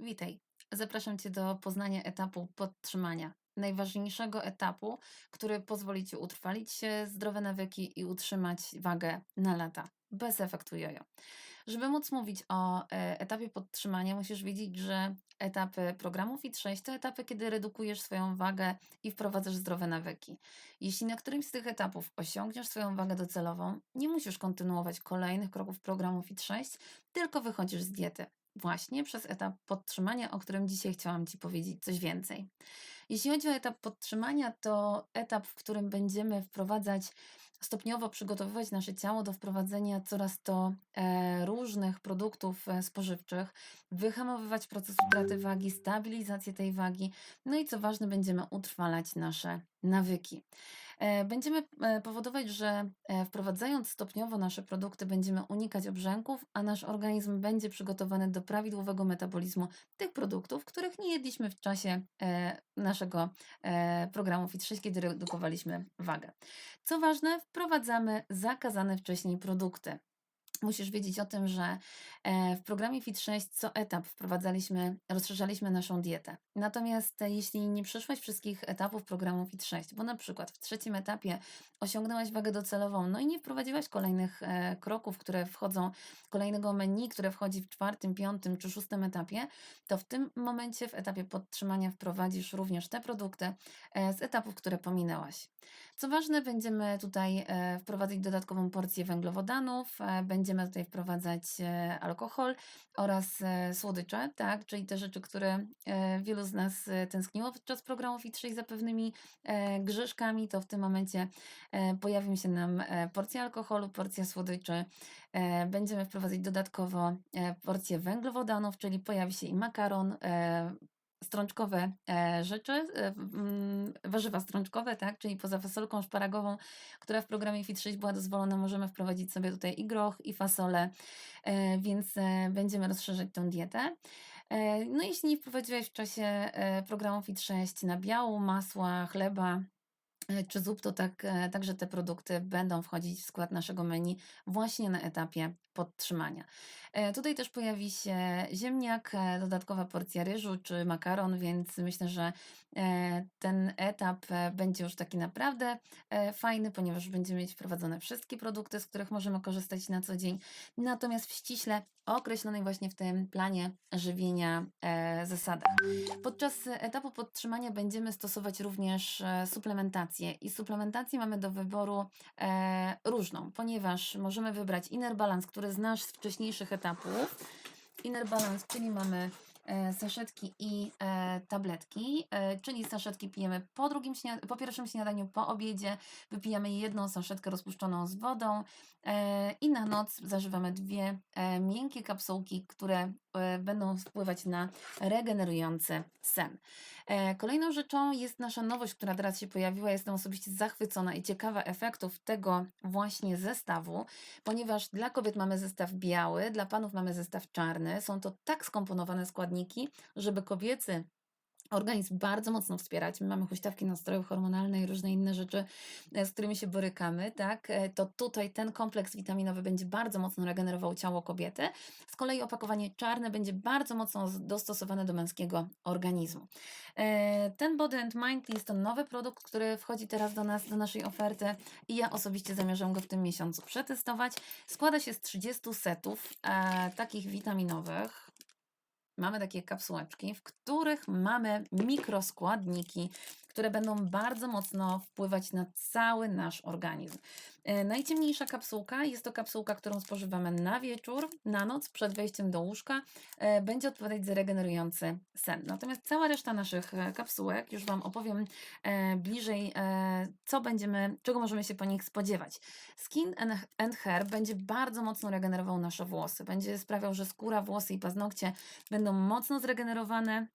Witaj. Zapraszam Cię do poznania etapu podtrzymania. Najważniejszego etapu, który pozwoli Ci utrwalić zdrowe nawyki i utrzymać wagę na lata, bez efektu jojo. Żeby móc mówić o e, etapie podtrzymania, musisz wiedzieć, że etapy programu Fit6 to etapy, kiedy redukujesz swoją wagę i wprowadzasz zdrowe nawyki. Jeśli na którymś z tych etapów osiągniesz swoją wagę docelową, nie musisz kontynuować kolejnych kroków programu Fit6, tylko wychodzisz z diety. Właśnie przez etap podtrzymania, o którym dzisiaj chciałam Ci powiedzieć coś więcej. Jeśli chodzi o etap podtrzymania, to etap, w którym będziemy wprowadzać, stopniowo przygotowywać nasze ciało do wprowadzenia coraz to e, różnych produktów e, spożywczych, wyhamowywać proces utraty wagi, stabilizację tej wagi, no i co ważne, będziemy utrwalać nasze nawyki. E, Będziemy e, powodować, że e, wprowadzając stopniowo nasze produkty, będziemy unikać obrzęków, a nasz organizm będzie przygotowany do prawidłowego metabolizmu tych produktów, których nie jedliśmy w czasie naszego programu Fit6, kiedy redukowaliśmy wagę. Co ważne, wprowadzamy zakazane wcześniej produkty. Musisz wiedzieć o tym, że e, w programie Fit6 co etap wprowadzaliśmy, rozszerzaliśmy naszą dietę. Natomiast e, jeśli nie przeszłaś wszystkich etapów programu Fit6, bo na przykład w trzecim etapie osiągnęłaś wagę docelową, no i nie wprowadziłaś kolejnych e, kroków, które wchodzą, kolejnego menu, które wchodzi w czwartym, piątym czy szóstym etapie, to w tym momencie w etapie podtrzymania wprowadzisz również te produkty z etapów, które pominęłaś. Co ważne, będziemy tutaj e, wprowadzać dodatkową porcję węglowodanów, e, będziemy tutaj wprowadzać e, alkohol oraz słodycze, tak, czyli te rzeczy, które wielu z nas tęskniło podczas programu Fit6 za pewnymi grzeszkami, to w tym momencie pojawią się nam porcja alkoholu, porcja słodyczy. Będziemy wprowadzać dodatkowo porcję węglowodanów, czyli pojawi się i makaron, strączkowe e, rzeczy, e, mm, warzywa strączkowe, tak, czyli poza fasolką szparagową, która w programie Fit6 była dozwolona, możemy wprowadzić sobie tutaj i groch, i fasolę, e, więc będziemy rozszerzać tą dietę. No jeśli nie wprowadziłeś w czasie programu Fit6 nabiału, masła, chleba, czy zup, to tak, także te produkty będą wchodzić w skład naszego menu właśnie na etapie podtrzymania. E, Tutaj też pojawi się ziemniak, e, dodatkowa porcja ryżu czy makaron, więc myślę, że e, ten etap będzie już taki naprawdę fajny, ponieważ będziemy mieć wprowadzone wszystkie produkty, z których możemy korzystać na co dzień, natomiast w ściśle określonej właśnie w tym planie żywienia zasadach. Podczas etapu podtrzymania będziemy stosować również suplementację i suplementację mamy do wyboru różną, ponieważ możemy wybrać Inner Balance, który znasz z wcześniejszych etapów. Inner Balance, czyli mamy e, saszetki i e, tabletki, e, czyli saszetki pijemy po, drugim po pierwszym śniadaniu, po obiedzie, wypijamy jedną saszetkę rozpuszczoną z wodą i na noc zażywamy dwie miękkie kapsułki, które będą wpływać na regenerujący sen. E, Kolejną rzeczą jest nasza nowość, która teraz się pojawiła. Jestem osobiście zachwycona i ciekawa efektów tego właśnie zestawu, ponieważ dla kobiet mamy zestaw biały, dla panów mamy zestaw czarny. Są to tak skomponowane składniki, żeby kobiecy organizm bardzo mocno wspierać. My mamy huśtawki nastroju hormonalne i różne inne rzeczy, e, z którymi się borykamy, tak? E, To tutaj ten kompleks witaminowy będzie bardzo mocno regenerował ciało kobiety. Z kolei opakowanie czarne będzie bardzo mocno dostosowane do męskiego organizmu. E, Ten Body and Mind jest to nowy produkt, który wchodzi teraz do nas, do naszej oferty i ja osobiście zamierzam go w tym miesiącu przetestować. Składa się z 30 setów e, takich witaminowych. Mamy takie kapsułeczki, w których mamy mikroskładniki, które będą bardzo mocno wpływać na cały nasz organizm. E, Najciemniejsza kapsułka jest to kapsułka, którą spożywamy na wieczór, na noc, przed wejściem do łóżka. E, Będzie odpowiadać za regenerujący sen. Natomiast cała reszta naszych e, kapsułek, już Wam opowiem bliżej, co będziemy, czego możemy się po nich spodziewać. Skin and Hair będzie bardzo mocno regenerował nasze włosy. Będzie sprawiał, że skóra, włosy i paznokcie będą mocno zregenerowane,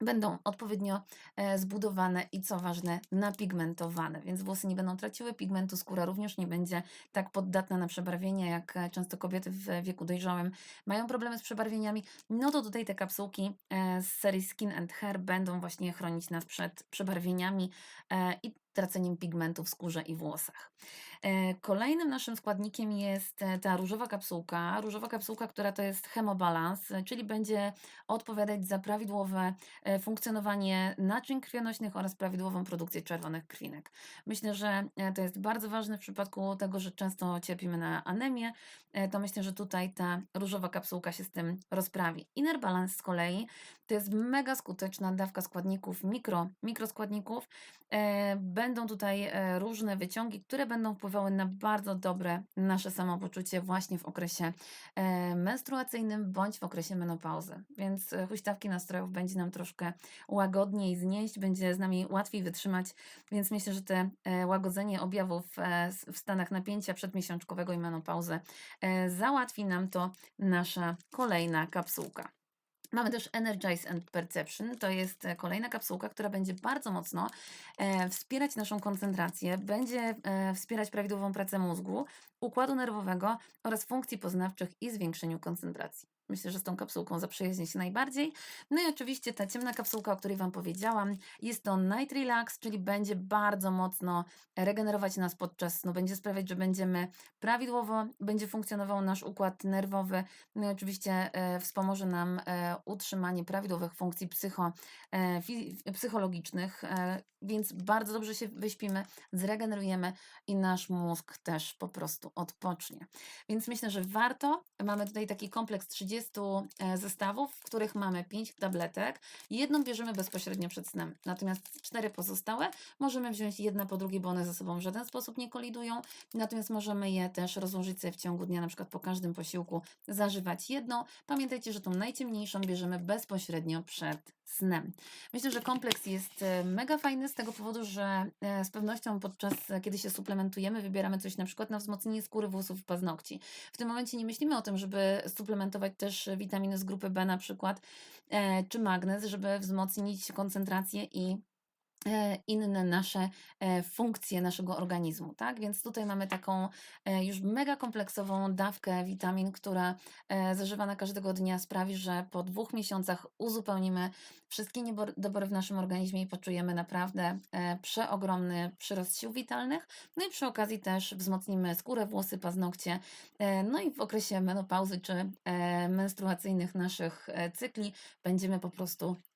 będą odpowiednio e, zbudowane i co ważne, napigmentowane, więc włosy nie będą traciły pigmentu, skóra również nie będzie tak poddatna na przebarwienia, jak e, często kobiety w wieku dojrzałym mają problemy z przebarwieniami. No to tutaj te kapsułki e, z serii Skin and Hair będą właśnie chronić nas przed przebarwieniami i traceniem pigmentu w skórze i włosach. E, Kolejnym naszym składnikiem jest e, ta różowa kapsułka. Różowa kapsułka, która to jest hemobalans, e, czyli będzie odpowiadać za prawidłowe funkcjonowanie naczyń krwionośnych oraz prawidłową produkcję czerwonych krwinek. Myślę, że to jest bardzo ważne w przypadku tego, że często cierpimy na anemię, to myślę, że tutaj ta różowa kapsułka się z tym rozprawi. Inner Balance z kolei to jest mega skuteczna dawka składników, mikro, mikroskładników. E, Będą tutaj e, różne wyciągi, które będą wpływały na bardzo dobre nasze samopoczucie właśnie w okresie e, menstruacyjnym bądź w okresie menopauzy. Więc huśtawki nastrojów będzie nam troszkę łagodniej znieść, będzie z nami łatwiej wytrzymać, więc myślę, że te łagodzenie objawów w stanach napięcia przedmiesiączkowego i menopauzy załatwi nam to nasza kolejna kapsułka. Mamy też Energize and Perception. To jest e, kolejna kapsułka, która będzie bardzo mocno e, wspierać naszą koncentrację, będzie e, wspierać prawidłową pracę mózgu, układu nerwowego oraz funkcji poznawczych i zwiększeniu koncentracji. Myślę, że z tą kapsułką zaprzyjaźnię się najbardziej. No i oczywiście ta ciemna kapsułka, o której Wam powiedziałam, jest to Night Relax, czyli będzie bardzo mocno regenerować nas podczas snu, będzie sprawiać, że będziemy prawidłowo, będzie funkcjonował nasz układ nerwowy, no i oczywiście e, wspomoże nam e, utrzymanie prawidłowych funkcji psycho, e, psychologicznych, e, więc bardzo dobrze się wyśpimy, zregenerujemy i nasz mózg też po prostu odpocznie. Więc myślę, że warto. Mamy tutaj taki kompleks 30 e, zestawów, w których mamy 5 tabletek. Jedną bierzemy bezpośrednio przed snem, natomiast cztery pozostałe możemy wziąć jedna po drugiej, bo one ze sobą w żaden sposób nie kolidują. Natomiast możemy je też rozłożyć sobie w ciągu dnia, na przykład po każdym posiłku zażywać jedną. Pamiętajcie, że tą najciemniejszą bierzemy bezpośrednio przed snem. Myślę, że kompleks jest e, mega fajny z tego powodu, że e, z pewnością podczas kiedy się suplementujemy, wybieramy coś na przykład na wzmocnienie skóry, włosów i paznokci. W tym momencie nie myślimy o tym, żeby suplementować też witaminy z grupy B na przykład, e, czy magnez, żeby wzmocnić koncentrację i inne nasze e, funkcje naszego organizmu, tak? Więc tutaj mamy taką e, już mega kompleksową dawkę witamin, która e, zażywana każdego dnia sprawi, że po dwóch miesiącach uzupełnimy wszystkie niedobory w naszym organizmie i poczujemy naprawdę e, przeogromny przyrost sił witalnych. No i przy okazji też wzmocnimy skórę, włosy, paznokcie. E, no i w okresie menopauzy czy e, menstruacyjnych naszych e, cykli będziemy po prostu e,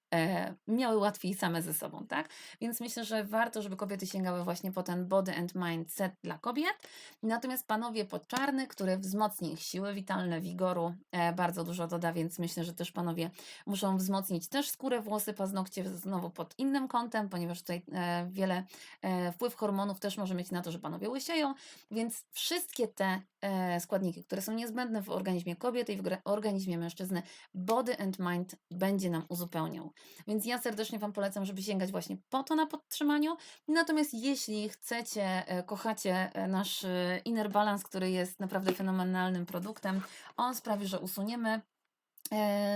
miały łatwiej same ze sobą, tak? Więc myślę, że warto, żeby kobiety sięgały właśnie po ten Body and Mind Set dla kobiet. Natomiast panowie po czarny, który wzmocni ich siły witalne, wigoru, e, bardzo dużo doda, więc myślę, że też panowie muszą wzmocnić też skórę, włosy, paznokcie znowu pod innym kątem, ponieważ tutaj e, wiele e, wpływ hormonów też może mieć na to, że panowie łysieją, więc wszystkie te e, składniki, które są niezbędne w organizmie kobiety i w organizmie mężczyzny, Body and Mind będzie nam uzupełniał. Więc ja serdecznie Wam polecam, żeby sięgać właśnie po to na podtrzymaniu. Natomiast jeśli chcecie, e, kochacie e, nasz e, Inner Balance, który jest naprawdę fenomenalnym produktem, on sprawi, że usuniemy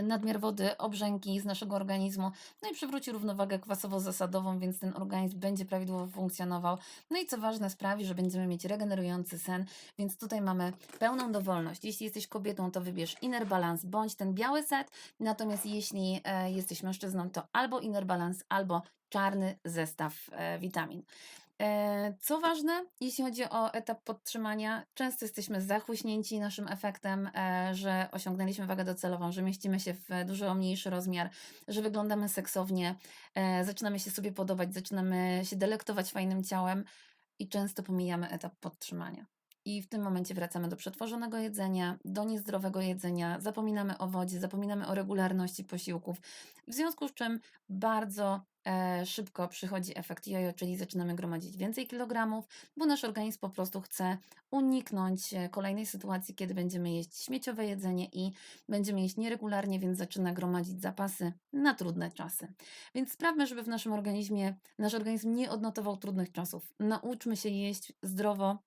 nadmiar wody, obrzęki z naszego organizmu, no i przywróci równowagę kwasowo-zasadową, więc ten organizm będzie prawidłowo funkcjonował. No i co ważne, sprawi, że będziemy mieć regenerujący sen, więc tutaj mamy pełną dowolność. Jeśli jesteś kobietą, to wybierz Inner Balance bądź ten biały set, natomiast jeśli e, jesteś mężczyzną, to albo Inner Balance, albo czarny zestaw e, witamin. E, Co ważne, jeśli chodzi o etap podtrzymania, często jesteśmy zachłyśnięci naszym efektem, e, że osiągnęliśmy wagę docelową, że mieścimy się w dużo mniejszy rozmiar, że wyglądamy seksownie, e, zaczynamy się sobie podobać, zaczynamy się delektować fajnym ciałem i często pomijamy etap podtrzymania. I w tym momencie wracamy do przetworzonego jedzenia, do niezdrowego jedzenia, zapominamy o wodzie, zapominamy o regularności posiłków, w związku z czym bardzo szybko przychodzi efekt jojo, czyli zaczynamy gromadzić więcej kilogramów, bo nasz organizm po prostu chce uniknąć e, kolejnej sytuacji, kiedy będziemy jeść śmieciowe jedzenie i będziemy jeść nieregularnie, więc zaczyna gromadzić zapasy na trudne czasy. Więc sprawmy, żeby w naszym organizmie nasz organizm nie odnotował trudnych czasów. Nauczmy się jeść zdrowo,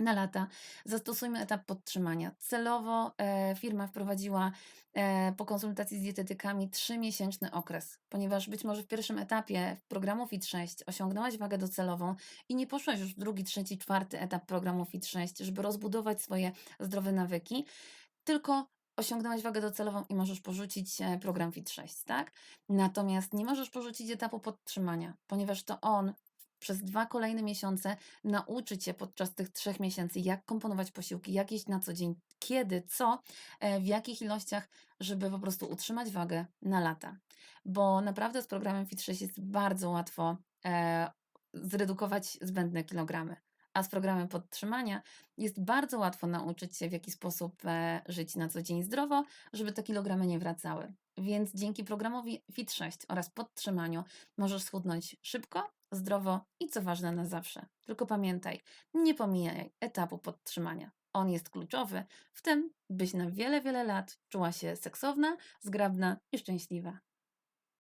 na lata. Zastosujmy etap podtrzymania. Celowo e, firma wprowadziła e, po konsultacji z dietetykami trzymiesięczny okres, ponieważ być może w pierwszym etapie programu FIT6 osiągnęłaś wagę docelową i nie poszłaś już w drugi, trzeci, czwarty etap programu FIT6, żeby rozbudować swoje zdrowe nawyki, tylko osiągnęłaś wagę docelową i możesz porzucić e, program FIT6, tak? Natomiast nie możesz porzucić etapu podtrzymania, ponieważ to on przez 2 kolejne miesiące nauczyć się podczas tych 3 miesięcy, jak komponować posiłki, jak jeść na co dzień, kiedy, co, e, w jakich ilościach, żeby po prostu utrzymać wagę na lata. Bo naprawdę z programem Fit6 jest bardzo łatwo, e, zredukować zbędne kilogramy, a z programem podtrzymania jest bardzo łatwo nauczyć się, w jaki sposób, e, żyć na co dzień zdrowo, żeby te kilogramy nie wracały. Więc dzięki programowi Fit6 oraz podtrzymaniu możesz schudnąć szybko, zdrowo i co ważne na zawsze. Tylko pamiętaj, nie pomijaj etapu podtrzymania. On jest kluczowy w tym, byś na wiele, wiele lat czuła się seksowna, zgrabna i szczęśliwa.